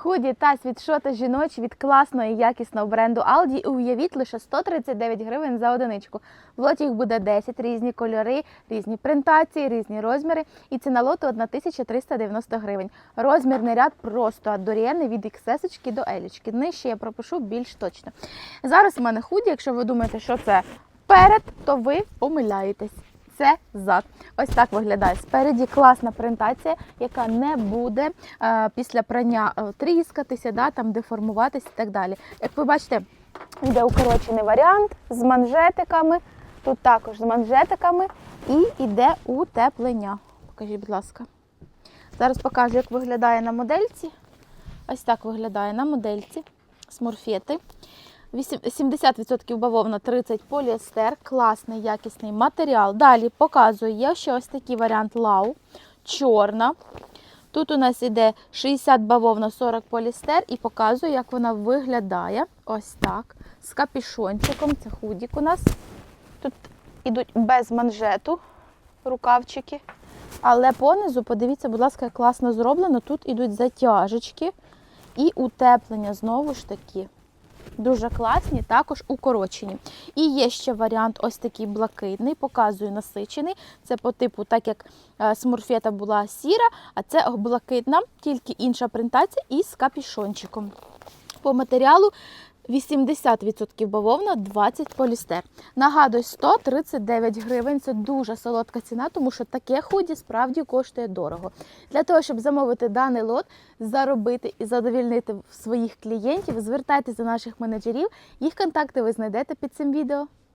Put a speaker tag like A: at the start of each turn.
A: Худі та світшоти жіночі від класного і якісного бренду Aldi і уявіть лише 139 гривень за одиничку. В лоті їх буде 10, різні кольори, різні принтації, різні розміри. І ціна лоту 1390 гривень. Розмірний ряд просто адорієнний від XS до L. Нижче я пропишу більш точно. Зараз в мене худі, якщо ви думаєте, що це перед, то ви помиляєтесь. Це зад. Ось так виглядає. Спереді класна принтація, яка не буде е, після прання е, тріскатися, да, там деформуватися і так далі. Як ви бачите, йде укорочений варіант з манжетиками. Тут також з манжетиками і йде утеплення. Покажіть, будь ласка. Зараз покажу, як виглядає на модельці. Ось так виглядає на модельці смурфети. Вісім- 70% бавовна, 30 поліестер, класний якісний матеріал. Далі показую, є ще ось такий варіант лау, чорна. Тут у нас іде 60 бавовна, 40 поліестер і показую, як вона виглядає. Ось так. З капішончиком. Це худік у нас. Тут ідуть без манжету рукавчики. Але понизу, подивіться, будь ласка, як класно зроблено. Тут ідуть затяжечки і утеплення знову ж таки. Дуже класні, також укорочені. І є ще варіант ось такий блакитний, показую насичений. Це по типу, так як е, смурфета була сіра, а це блакитна, тільки інша принтація і з капішончиком. По матеріалу 80% бавовна, 20 полістер. Нагадую, 139 гривень це дуже солодка ціна, тому що таке худі справді коштує дорого. Для того, щоб замовити даний лот, заробити і задовільнити своїх клієнтів, звертайтеся до наших менеджерів. Їх контакти ви знайдете під цим відео.